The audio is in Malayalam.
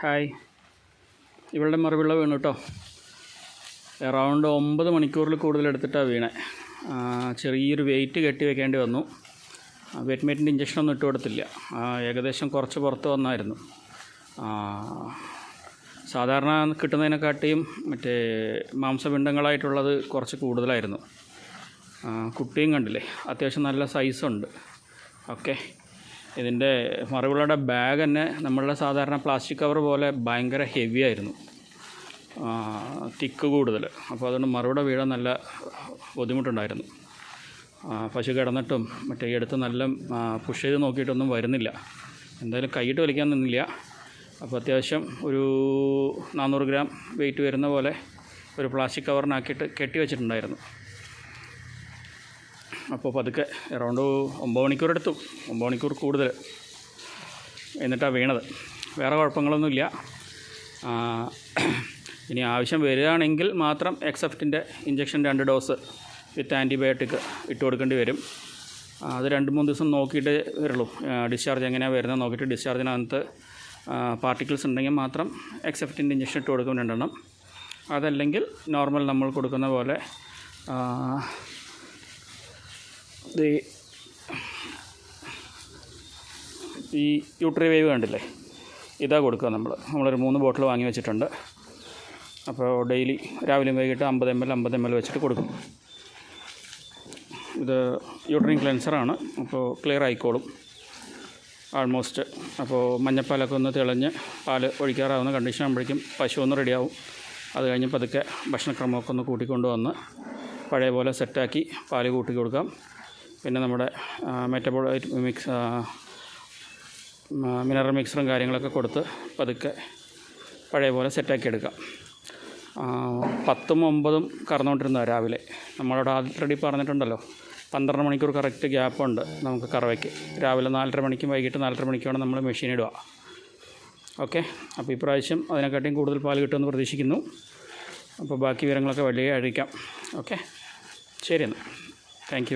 ഹായ്. ഇവളുടെ മറുപിള്ള വീണു കേട്ടോ എറൗണ്ട് ഒമ്പത് മണിക്കൂറിൽ കൂടുതൽ എടുത്തിട്ടാണ് വീണേ. ചെറിയൊരു വെയിറ്റ് കെട്ടി വെക്കേണ്ടി വന്നു. വെറ്റ്മേറ്റിന്റെ ഇഞ്ചക്ഷനൊന്നും ഇട്ട് കൊടുത്തില്ല. ഏകദേശം കുറച്ച് പുറത്ത് വന്നായിരുന്നു. സാധാരണ കിട്ടുന്നതിനെക്കാട്ടിയും മറ്റേ മാംസപിണ്ഡങ്ങളായിട്ടുള്ളത് കുറച്ച് കൂടുതലായിരുന്നു. കുട്ടിയും കണ്ടില്ലേ? അത്യാവശ്യം നല്ല സൈസുണ്ട്. ഓക്കെ. ഇതിന്റെ മറവിളയുടെ ബാഗ് തന്നെ നമ്മളുടെ സാധാരണ പ്ലാസ്റ്റിക് കവർ പോലെ ഭയങ്കര ഹെവി ആയിരുന്നു. തിക്ക് കൂടുതൽ അപ്പോൾ അതുകൊണ്ട് മറുപടി വീഴാൻ നല്ല ബുദ്ധിമുട്ടുണ്ടായിരുന്നു. പശു കിടന്നിട്ടും മറ്റേ എടുത്ത് നല്ല പുഷ് ചെയ്ത് നോക്കിയിട്ടൊന്നും വരുന്നില്ല. എന്തായാലും കൈയിട്ട് വലിക്കാൻ നിന്നില്ല. അപ്പോൾ അത്യാവശ്യം ഒരു നാനൂറ് ഗ്രാം വെയിറ്റ് വരുന്ന പോലെ ഒരു പ്ലാസ്റ്റിക് കവറിനാക്കിയിട്ട് കെട്ടി വെച്ചിട്ടുണ്ടായിരുന്നു. അപ്പോൾ പതുക്കെ എറൗണ്ട് ഒമ്പത് മണിക്കൂർ എടുത്തു. ഒമ്പത് മണിക്കൂർ കൂടുതൽ എന്നിട്ടാണ് വീണത്. വേറെ കുഴപ്പങ്ങളൊന്നുമില്ല. ഇനി ആവശ്യം വരികയാണെങ്കിൽ മാത്രം എക്സെഫ്റ്റിന്റെ ഇഞ്ചക്ഷൻ രണ്ട് ഡോസ് വിത്ത് ആന്റിബയോട്ടിക് ഇട്ട് കൊടുക്കേണ്ടി വരും. അത് രണ്ട് മൂന്ന് ദിവസം നോക്കിയിട്ട് വരുള്ളൂ. ഡിസ്ചാർജ് എങ്ങനെയാണ് വരുന്നത് നോക്കിയിട്ട് ഡിസ്ചാർജിനകത്ത് പാർട്ടിക്കിൾസ് ഉണ്ടെങ്കിൽ മാത്രം എക്സെഫ്റ്റിന്റെ ഇഞ്ചക്ഷൻ ഇട്ട് കൊടുക്കും രണ്ടെണ്ണം അതല്ലെങ്കിൽ നോർമൽ നമ്മൾ കൊടുക്കുന്ന പോലെ ഈ യൂട്രി വേവ് കണ്ടില്ലേ? ഇതാ കൊടുക്കുക നമ്മൾ. നമ്മളൊരു മൂന്ന് ബോട്ടിൽ വാങ്ങി വെച്ചിട്ടുണ്ട്. അപ്പോൾ ഡെയിലി രാവിലെയും വൈകിട്ട് അമ്പത് എം എൽ അമ്പത് എം എൽ വെച്ചിട്ട് കൊടുക്കും. ഇത് യൂട്രീൻ ക്ലെൻസറാണ് അപ്പോൾ ക്ലിയർ ആയിക്കോളും. ആൾമോസ്റ്റ് അപ്പോൾ മഞ്ഞപ്പാലൊക്കെ ഒന്ന് തിളഞ്ഞ് പാൽ ഒഴിക്കാറാവുന്ന കണ്ടീഷൻ ആകുമ്പോഴേക്കും പശു ഒന്ന് റെഡിയാവും. അത് കഴിഞ്ഞ് പതുക്കെ ഭക്ഷണക്രമമൊക്കെ ഒന്ന് കൂട്ടിക്കൊണ്ട് വന്ന് പഴയ പോലെ സെറ്റാക്കി പാൽ കൂട്ടി കൊടുക്കാം. പിന്നെ നമ്മുടെ മെറ്റബോളൈറ്റ് മിക്സ് മിനറൽ മിക്സറും കാര്യങ്ങളൊക്കെ കൊടുത്ത് പതുക്കെ പഴയ പോലെ സെറ്റാക്കി എടുക്കാം. പത്തും ഒമ്പതും കറന്നുകൊണ്ടിരുന്ന രാവിലെ. നമ്മളവിടെ ആൾറെഡി പറഞ്ഞിട്ടുണ്ടല്ലോ പന്ത്രണ്ട് മണിക്കൂർ കറക്റ്റ് ഗ്യാപ്പുണ്ട് നമുക്ക് കറവയ്ക്ക്. രാവിലെ നാലര മണിക്കും വൈകിട്ട് നാലര മണിക്കുമാണ് നമ്മൾ മെഷീൻ ഇടുക. ഓക്കെ അപ്പോൾ ഇപ്രാവശ്യം അതിനെക്കാട്ടിയും കൂടുതൽ പാൽ കിട്ടുമെന്ന് പ്രതീക്ഷിക്കുന്നു. അപ്പോൾ ബാക്കി വിവരങ്ങളൊക്കെ വലിയ അഴിക്കാം. ഓക്കെ ശരി എന്നാൽ താങ്ക്